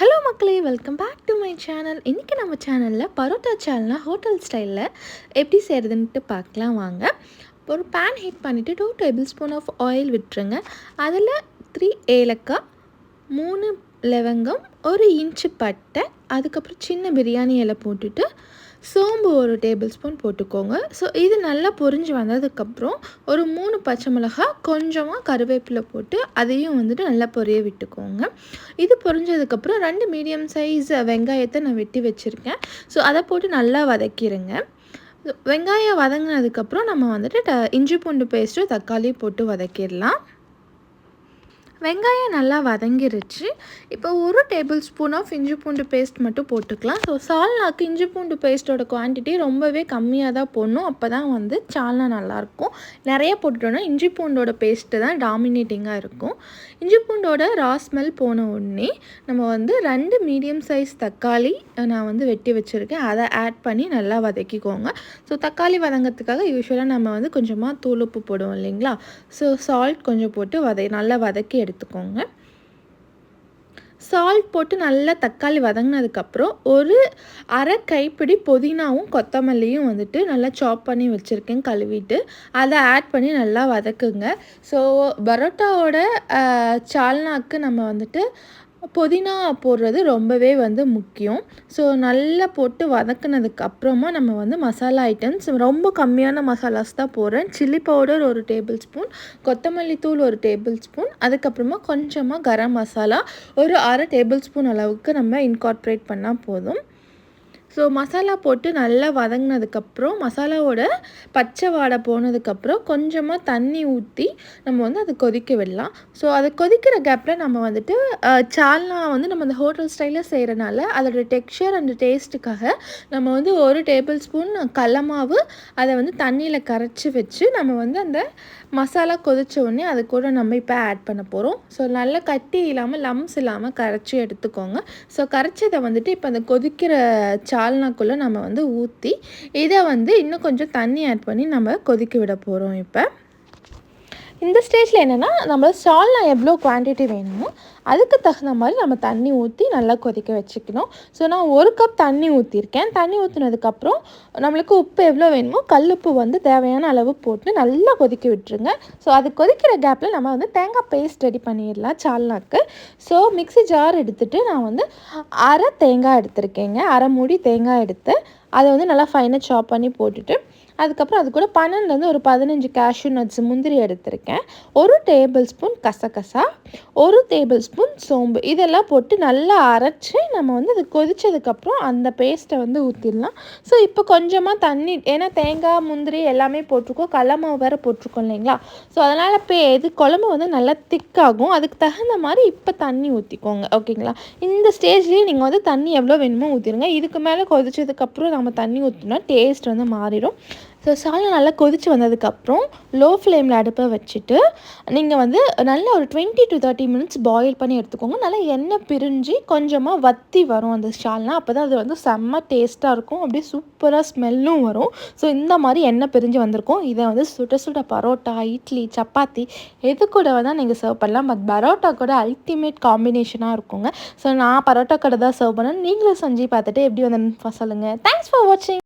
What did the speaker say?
Hello மக்களே. Welcome back to my channel இன்றைக்கி நம்ம சேனலில் பரோட்டா சேனல்னால் ஹோட்டல் ஸ்டைலில் எப்படி செய்கிறதுன்ட்டு பார்க்கலாம் வாங்க. ஒரு பேன் ஹீட் பண்ணிவிட்டு two tablespoon of oil விட்டுருங்க. அதில் த்ரீ ஏலக்காய் மூணு லவங்கம் ஒரு இன்ச்சு பட்டை அதுக்கப்புறம் சின்ன பிரியாணி இலை போட்டுட்டு சோம்பு ஒரு டேபிள் ஸ்பூன் போட்டுக்கோங்க. ஸோ இது நல்லா பொரிஞ்சு வந்ததுக்கப்புறம் ஒரு மூணு பச்சை மிளகா கொஞ்சமாக கருவேப்பிலை போட்டு அதையும் வந்துட்டு நல்லா பொரிய விட்டுக்கோங்க. இது பொரிஞ்சதுக்கப்புறம் ரெண்டு மீடியம் சைஸ் வெங்காயத்தை நான் வெட்டி வச்சுருக்கேன். ஸோ அதை போட்டு நல்லா வதக்கிடுங்க வெங்காயம் வதங்கினதுக்கப்புறம் நம்ம வந்துட்டு இஞ்சி பூண்டு பேஸ்ட்டு தக்காளி போட்டு வதக்கிடலாம். வெங்காயம் நல்லா வதங்கிருச்சு. இப்போ ஒரு டேபிள் ஸ்பூன் ஆஃப் இஞ்சி பூண்டு பேஸ்ட் மட்டும் போட்டுக்கலாம். ஸோ சால்னாக்கு இஞ்சி பூண்டு பேஸ்ட்டோட குவான்டிட்டி ரொம்பவே கம்மியாக தான் போடணும். அப்போ தான் வந்து சால்னா நல்லாயிருக்கும் நிறைய போட்டுட்டோன்னா இஞ்சி பூண்டோட பேஸ்ட்டு தான் டாமினேட்டிங்காக இருக்கும். இஞ்சி பூண்டோட ரா ஸ்மெல் போன உடனே நம்ம வந்து ரெண்டு மீடியம் சைஸ் தக்காளி நான் வந்து வெட்டி வச்சுருக்கேன். அதை ஆட் பண்ணி நல்லா வதக்கிக்கோங்க. ஸோ தக்காளி வதங்கிறதுக்காக யூஸ்வலாக நம்ம வந்து கொஞ்சமாக தூள் உப்பு போடுவோம் இல்லைங்களா? ஸோ சால்ட் கொஞ்சம் போட்டு வதை நல்லா வதக்கி எடுத்து எடுத்துக்கோங்க. சால்ட் போட்டு நல்லா தக்காளி வதங்கினதுக்கப்புறம் ஒரு அரை கைப்பிடி புதினாவும் கொத்தமல்லியும் வந்துட்டு நல்லா சாப் பண்ணி வச்சுருக்கேன் கழுவிட்டு. அதை ஆட் பண்ணி நல்லா வதக்குங்க. ஸோ பரோட்டாவோட சால்னாக்கு நம்ம வந்துட்டு புதினா போடுறது ரொம்பவே வந்து முக்கியம். ஸோ நல்லா போட்டு வதக்குனதுக்கு அப்புறமா நம்ம வந்து மசாலா ஐட்டம்ஸ் ரொம்ப கம்மியான மசாலாஸ் தான் போடுறேன். சில்லி பவுடர் ஒரு டேபிள் ஸ்பூன் கொத்தமல்லி தூள் ஒரு டேபிள் ஸ்பூன் அதுக்கப்புறமா கொஞ்சமாக கரம் மசாலா ஒரு அரை டேபிள் ஸ்பூன் அளவுக்கு நம்ம இன்கார்ப்ரேட் பண்ணால் போதும். ஸோ மசாலா போட்டு நல்லா வதங்கினதுக்கப்புறம் மசாலாவோட பச்சை வாடை போனதுக்கப்புறம் கொஞ்சமாக தண்ணி ஊற்றி நம்ம வந்து அதை கொதிக்க விடலாம். ஸோ அதை கொதிக்கிற கேப்பில் நம்ம வந்துட்டு சால்னா வந்து நம்ம அந்த ஹோட்டல் ஸ்டைலில் செய்கிறனால அதோடய டெக்ஸ்சர் அண்ட் டேஸ்ட்டுக்காக நம்ம வந்து ஒரு டேபிள் ஸ்பூன் கடலமாவு அதை வந்து தண்ணியில் கரைச்சி வச்சு நம்ம வந்து அந்த மசாலா கொதித்த உடனே அது கூட நம்ம இப்போ ஆட் பண்ண போகிறோம் ஸோ நல்லா கட்டி இல்லாமல் லம்ஸ் இல்லாமல் கரைச்சி எடுத்துக்கோங்க. ஸோ கரைச்சதை வந்துட்டு இப்போ அந்த கொதிக்கிற சா சால்னாக்குள்ளே நம்ம வந்து ஊற்றி இதை வந்து இன்னும் கொஞ்சம் தண்ணி ஆட் பண்ணி நம்ம கொதிக்க விட போகிறோம் இப்போ. இந்த ஸ்டேஜில் என்னென்னா நம்ம சால்னா எவ்வளோ குவான்டிட்டி வேணுமோ அதுக்கு தகுந்த மாதிரி நம்ம தண்ணி ஊற்றி நல்லா கொதிக்க வச்சுக்கணும். ஸோ நான் ஒரு கப் தண்ணி ஊற்றிருக்கேன் தண்ணி ஊற்றினதுக்கப்புறம் நம்மளுக்கு உப்பு எவ்வளோ வேணுமோ கல்லுப்பு வந்து தேவையான அளவு போட்டு நல்லா கொதிக்க விட்டுருங்க. ஸோ அது கொதிக்கிற கேப்பில் நம்ம வந்து தேங்காய் பேஸ்ட் ரெடி பண்ணிடலாம் சால்னாக்கு. ஸோ மிக்சி ஜார் எடுத்துகிட்டு நான் வந்து அரை தேங்காய் எடுத்திருக்கேங்க. அரை மூடி தேங்காய் எடுத்து அதை வந்து நல்லா ஃபைனாக சாப் பண்ணி போட்டுட்டு அதுக்கப்புறம் அது கூட பன்னெண்டுலேருந்து ஒரு பதினஞ்சு கேஷ்யூ நட்ஸ் முந்திரி எடுத்திருக்கேன். ஒரு டேபிள் ஸ்பூன் கசகசா ஒரு டேபிள் ஸ்பூன் சோம்பு. இதெல்லாம் போட்டு நல்லா அரைச்சி நம்ம வந்து அது கொதித்ததுக்கப்புறம் அந்த பேஸ்ட்டை வந்து ஊற்றிடலாம் ஸோ இப்போ கொஞ்சமாக தண்ணி ஏன்னா தேங்காய் முந்திரி எல்லாமே போட்டிருக்கோம். கடலமாவு வேறு போட்டிருக்கோம் இல்லைங்களா? ஸோ அதனால் இப்போ இது குழம்பு வந்து நல்லா திக்காகும். அதுக்கு தகுந்த மாதிரி இப்போ தண்ணி ஊற்றிக்கோங்க ஓகேங்களா? இந்த ஸ்டேஜ்லேயே நீங்கள் வந்து தண்ணி எவ்வளோ வேணுமோ ஊற்றிடுங்க இதுக்கு மேலே கொதிச்சதுக்கப்புறம் நம்ம தண்ணி ஊற்றினா டேஸ்ட் வந்து மாறிடும். ஸோ சாதம் நல்லா கொதித்து வந்ததுக்கப்புறம் லோ ஃப்ளேமில் அடுப்பை வச்சுட்டு நீங்கள் வந்து நல்ல ஒரு twenty to thirty minutes boil பண்ணி எடுத்துக்கோங்க. நல்லா எண்ணெய் பிரிஞ்சு கொஞ்சமாக வத்தி வரும் அந்த ஷால்னா. அப்போ தான் அது வந்து செம்ம டேஸ்ட்டாக இருக்கும். அப்படியே சூப்பராக ஸ்மெல்லும் வரும். ஸோ இந்த மாதிரி எண்ணெய் பிரிஞ்சு வந்திருக்கும். இதை வந்து சுட சுட பரோட்டா இட்லி சப்பாத்தி எது கூட வேணால் நீங்கள் சர்வ் பண்ணலாம். பட் பரோட்டா கூட அல்டிமேட் காம்பினேஷனாக இருக்குங்க. ஸோ நான் பரோட்டா கடை தான் சர்வ் பண்ணேன். நீங்களும் செஞ்சு பார்த்துட்டு எப்படி வந்து சொல்லுங்கள் தேங்க்ஸ் ஃபார் வாட்சிங்